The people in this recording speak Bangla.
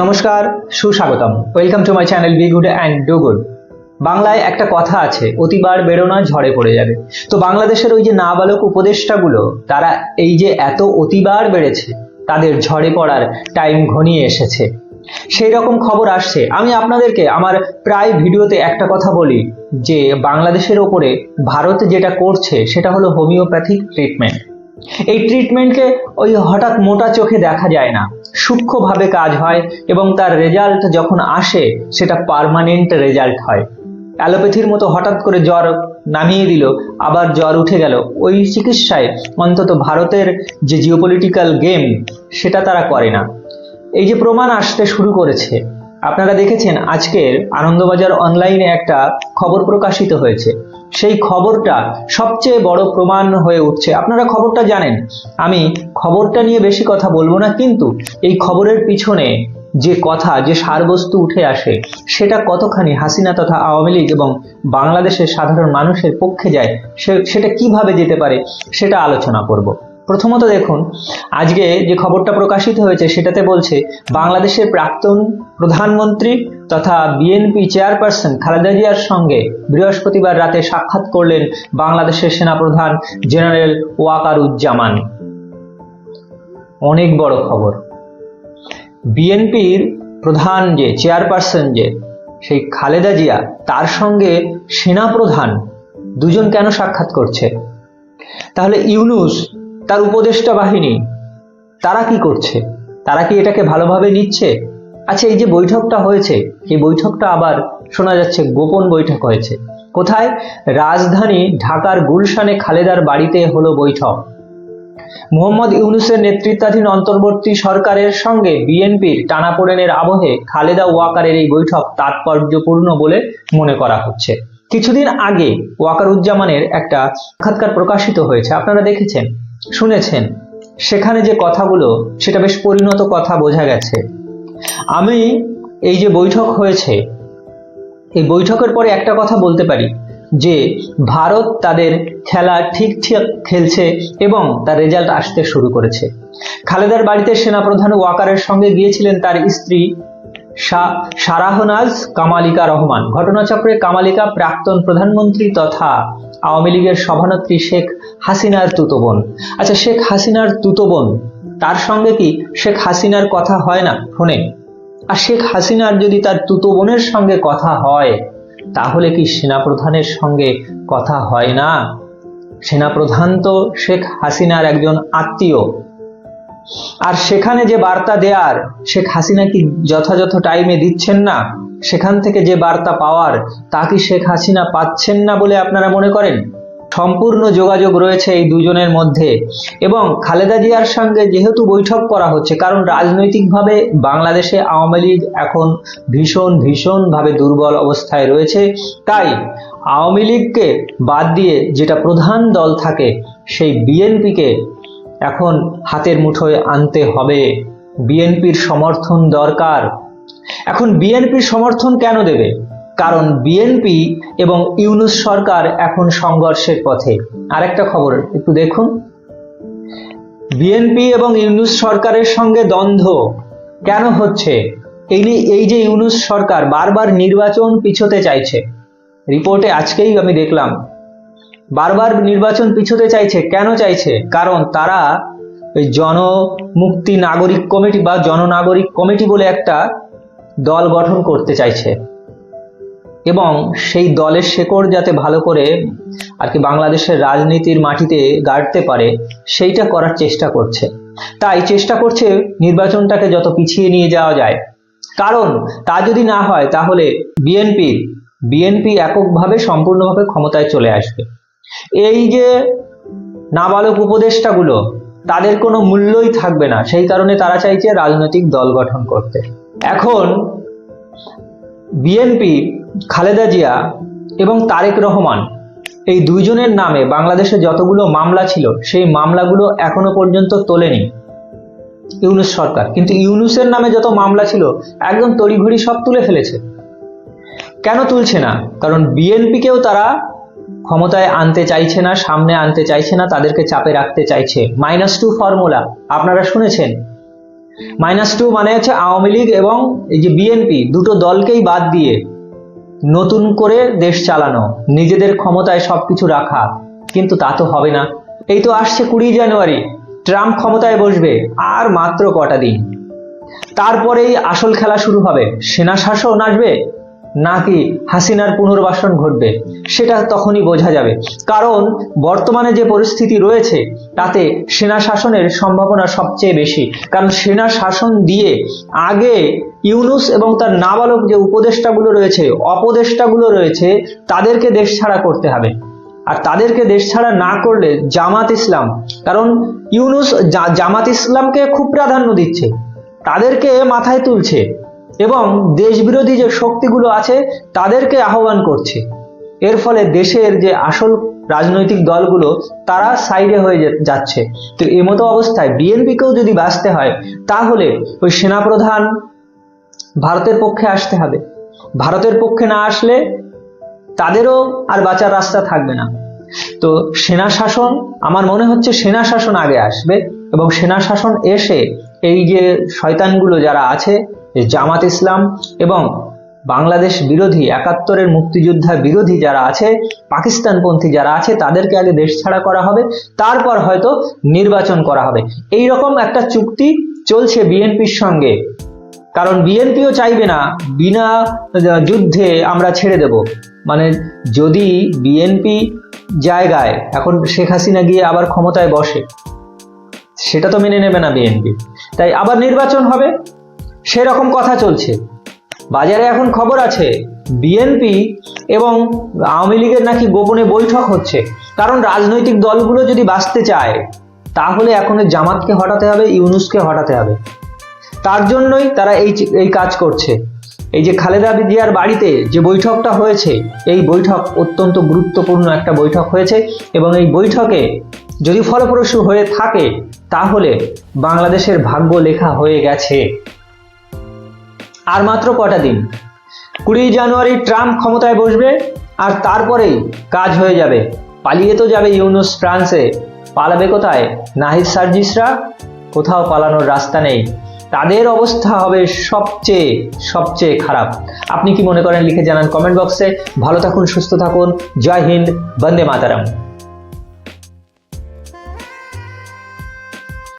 নমস্কার, সুস্বাগতম। Welcome to my channel be good and do good বাংলায় একটা কথা আছে, অতিবার বেরোনা ঝড়ে পড়ে যাবে। তো বাংলাদেশের ওই যে নাবালক উপদেষ্টাগুলো, তারা এই যে এত অতিবার বেড়েছে, তাদের ঝড়ে পড়ার টাইম ঘনিয়ে এসেছে। সেই রকম খবর আসছে। আমি আপনাদেরকে আমার প্রায় ভিডিওতে একটা কথা বলি, যে বাংলাদেশের ওপরে ভারত যেটা করছে, সেটা হলো হোমিওপ্যাথিক ট্রিটমেন্ট এই ট্রিটমেন্টকে ওই হঠাৎ মোটা চোখে দেখা যায় না। সূক্ষ্মভাবে কাজ হয় এবং তার রেজাল্ট যখন আসে, সেটা পার্মানেন্ট রেজাল্ট হয়। অ্যালোপ্যাথির মতো হঠাৎ করে জ্বর নামিয়ে দিল, আবার জ্বর উঠে গেল। ওই চিকিৎসায় অন্তত ভারতের যে জিওপলিটিক্যাল গেম সেটা তারা করে না। এই যে প্রমাণ আসতে শুরু করেছে, আপনারা দেখেছেন আজকের আনন্দবাজার অনলাইনে একটা খবর প্রকাশিত হয়েছে। সেই খবরটা সবচেয়ে বড় প্রমাণ হয়ে উঠছে। আপনারা খবরটা জানেন। আমি খবরটা নিয়ে বেশি কথা বলব না, কিন্তু এই খবরের পিছনে যে কথা, যে সারবস্তু উঠে আসে, সেটা কতখানি হাসিনা তথা আওয়ামী লীগ এবং বাংলাদেশের সাধারণ মানুষের পক্ষে যায় সেটা কীভাবে যেতে পারে, সেটা আলোচনা করব। প্রথমত দেখুন, আজকে যে খবরটা প্রকাশিত হয়েছে, সেটাতে বলছে, বাংলাদেশের প্রাক্তন প্রধানমন্ত্রী তথা বিএনপি চেয়ারপারসন খালেদা জিয়ার সঙ্গে বৃহস্পতিবার রাতে সাক্ষাৎ করলেন বাংলাদেশের সেনাপ্রধান জেনারেল ওয়াকারুজ্জামান। অনেক বড় খবর। বিএনপির প্রধান যে চেয়ারপারসন যে, সেই খালেদা জিয়া, তার সঙ্গে সেনাপ্রধান দুজন কেন সাক্ষাৎ করছে? তাহলে ইউনুস, তার উপদেষ্টা বাহিনী, তারা কি করছে? তারা কি এটাকে ভালোভাবে নিচ্ছে? আচ্ছা এই যে বৈঠকটা হয়েছে, এই বৈঠকটা আবার শোনা যাচ্ছে গোপন বৈঠক হয়েছে। কোথায়? রাজধানী ঢাকার গুলশানে খালেদার বাড়িতে হলো বৈঠক। মোহাম্মদ ইউনুসের নেতৃত্বাধীন অন্তর্বর্তী সরকারের সঙ্গে বিএনপির টানাপোড়েনের আবহে খালেদা ওয়াকারের এই বৈঠক তাৎপর্যপূর্ণ বলে মনে করা হচ্ছে। কিছুদিন আগে ওয়াকারুজ্জামানের একটা সাক্ষাৎকার প্রকাশিত হয়েছে, আপনারা দেখেছেন, শুনেছেন। সেখানে যে কথাগুলো, সেটা বেশ পরিণত কথা বোঝা গেছে। আমি এই যে বৈঠক হয়েছে, এই বৈঠকের পরে একটা কথা বলতে পারি, যে ভারত তাদের খেলা ঠিক ঠিক খেলছে এবং তার রেজাল্ট আসতে শুরু করেছে। খালেদার বাড়িতে সেনাপ্রধান ওয়াকারের সঙ্গে গিয়েছিলেন তার স্ত্রী সারাহনাজ কামালিকা রহমান। ঘটনাচক্রে কামালিকা প্রাক্তন প্রধানমন্ত্রী তথা আওয়ামী লীগের সভানেত্রী শেখ হাসিনার তুতবোন। আচ্ছা শেখ হাসিনার তুতবোন তার সঙ্গে কি শেখ হাসিনার কথা হয় না? ফোনে আর শেখ হাসিনার যদি তার তুতো বোনের সঙ্গে কথা হয়, তাহলে কি সেনাপ্রধানের সঙ্গে কথা হয় না? সেনাপ্রধান তো শেখ হাসিনার একজন আত্মীয়। আর সেখানে যে বার্তা দেয়ার, শেখ হাসিনা কি যথাযথ টাইমে দিচ্ছেন না? সেখান থেকে যে বার্তা পাওয়ার, তা কি শেখ হাসিনা পাচ্ছেন না বলে আপনারা মনে করেন? সম্পূর্ণ যোগাযোগ রয়েছে এই দুজনের মধ্যে। এবং খালেদা জিয়ার সঙ্গে যেহেতু বৈঠক করা হচ্ছে, কারণ রাজনৈতিকভাবে বাংলাদেশে আওয়ামী লীগ এখন ভীষণ, ভীষণভাবে দুর্বল অবস্থায় রয়েছে। তাই আওয়ামী লীগকে বাদ দিয়ে যেটা প্রধান দল থাকে, সেই বিএনপিকে এখন হাতের মুঠোয় আনতে হবে। বিএনপির সমর্থন দরকার। এখন বিএনপির সমর্থন কেন দেবে? কারণ বিএনপি এবং ইউনুস সরকার এখন সংঘর্ষের পথে। আরেকটা খবর, একটু দেখুন। বিএনপি এবং ইউনুস সরকারের সঙ্গে দ্বন্দ্ব কেন হচ্ছে? এই এই যে ইউনুস সরকার বারবার নির্বাচন পিছোতে চাইছে। রিপোর্টে আজকেই আমি দেখলাম, বারবার নির্বাচন পিছোতে চাইছে। কেন চাইছে? কারণ তারা ওই জনমুক্তি নাগরিক কমিটি বা জননাগরিক কমিটি বলে একটা দল গঠন করতে চাইছে। এবং সেই দলের শেকড় যাতে ভালো করে আর কি বাংলাদেশের রাজনীতির মাটিতে গাড়তে পারে, সেইটা করার চেষ্টা করছে। তাই চেষ্টা করছে নির্বাচনটাকে যত পিছিয়ে নিয়ে যাওয়া যায়। কারণ তা যদি না হয়, তাহলে বিএনপি বিএনপি এককভাবে সম্পূর্ণভাবে ক্ষমতায় চলে আসবে। এই যে নাবালক উপদেষ্টাগুলো, তাদের কোনো মূল্যই থাকবে না। সেই কারণে তারা চাইছে রাজনৈতিক দল গঠন করতে। এখন বিএনপি খালেদা জিয়া এবং তারেক রহমান, এই দুইজনের নামে বাংলাদেশে যতগুলো মামলা ছিল, সেই মামলাগুলো এখনও পর্যন্ত তোলেনি ইউনুস সরকার। কিন্তু ইউনুসের নামে যত মামলা ছিল, একদম তড়িঘড়ি সব তুলে ফেলেছে। কেন তুলছে না? কারণ বিএনপিকেও তারা ক্ষমতায় আনতে চাইছে না, সামনে আনতে চাইছে না, তাদেরকে চাপে রাখতে চাইছে। মাইনাস টু ফর্মুলা আপনারা শুনেছেন। মাইনাস টু মানে হচ্ছে আওয়ামী লীগ এবং এই যে বিএনপি, দুটো দলকেই বাদ দিয়ে নতুন করে দেশ চালানো, নিজেদের ক্ষমতায় সবকিছু রাখা। কিন্তু তা তো হবে না। এই তো আসছে কুড়ি জানুয়ারি। ট্রাম্প ক্ষমতায় বসবে আর মাত্র কটা দিন। তারপরেই আসল খেলা শুরু হবে। সেনা শাসন আসবে? নাকি হাসিনার পুনর্বাসন ঘটবে, সেটা তখনই বোঝা যাবে। কারণ বর্তমানে যে পরিস্থিতি রয়েছে, তাতে সেনা শাসনের সম্ভাবনা সবচেয়ে বেশি। কারণ সেনা শাসন দিয়ে আগে ইউনুস এবং তার নাবালক যে উপদেষ্টাগুলো রয়েছে, অপদেষ্টাগুলো রয়েছে, তাদেরকে দেশ ছাড়া করতে হবে। আর তাদেরকে দেশ ছাড়া না করলে জামাত ইসলাম, কারণ ইউনুস জামাত ইসলামকে খুব প্রাধান্য দিচ্ছে, তাদেরকে মাথায় তুলছে। এবং দেশবিরোধী যে শক্তিগুলো আছে, তাদেরকে আহ্বান করছে। এর ফলে দেশের যে আসল রাজনৈতিক দলগুলো, তারা সাইডে হয়ে যাচ্ছে। তো এমতো অবস্থায় বিএনপিকেও যদি বাঁচতে হয়, তাহলে ওই সেনাপ্রধান ভারতের পক্ষে আসতে হবে। ভারতের পক্ষে না আসলে তাদেরও আর বাঁচার রাস্তা থাকবে না। তো সেনা শাসন আমার মনে হচ্ছে সেনা শাসন আগে আসবে এবং সেনা শাসন এসে এই যে শয়তানগুলো যারা আছে জামাত ইসলাম এবং বাংলাদেশ বিরোধী, একাত্তরের মুক্তিযোদ্ধা বিরোধী যারা আছে, পাকিস্তানপন্থী যারা আছে, তাদেরকে আগে দেশ ছাড়া করা হবে, তারপর হয়তো নির্বাচন করা হবে। এই রকম একটা চুক্তি চলছে বিএনপির সঙ্গে। কারণ বিএনপিও চাইবে না, বিনা যুদ্ধে আমরা ছেড়ে দেব। মানে যদি বিএনপি জায়গায়, এখন শেখ হাসিনা গিয়ে আবার ক্ষমতায় বসে সেটা তো মেনে নেবে না বিএনপি। তাই আবার নির্বাচন হবে? সেরকম কথা চলছে। বাজারে এখন খবর আছে, বিএনপি এবং আওয়ামী লীগের নাকি গোপনে বৈঠক হচ্ছে। কারণ রাজনৈতিক দলগুলো যদি বাঁচতে চায়, তাহলে এখন জামাতকে হটাতে হবে, ইউনুসকে হটাতে হবে। তার জন্যই তারা এই এই কাজ করছে। এই যে খালেদা বিদিয়ার বাড়িতে যে বৈঠকটা হয়েছে, এই বৈঠক অত্যন্ত গুরুত্বপূর্ণ একটা বৈঠক হয়েছে এবং এই বৈঠকে যদি ফলপ্রসূ হয়ে থাকে, তাহলে বাংলাদেশের ভাগ্য লেখা হয়ে গেছে। আর মাত্র কটা দিন। কুড়ি জানুয়ারি ট্রাম্প ক্ষমতায় বসবে, আর তারপরেই কাজ হয়ে যাবে। পালিয়ে তো যাবে ইউনুস ফ্রান্সে। পালাবে কোথায়? নাহিদ সার্জিসরা? কোথাও পালানোর রাস্তা নেই। তাদের অবস্থা হবে সবচেয়ে সবচেয়ে খারাপ। আপনি কি মনে করেন, লিখে জানান কমেন্ট বক্সে। ভালো থাকুন, সুস্থ থাকুন। জয় হিন্দ, বন্দে মাতারাম।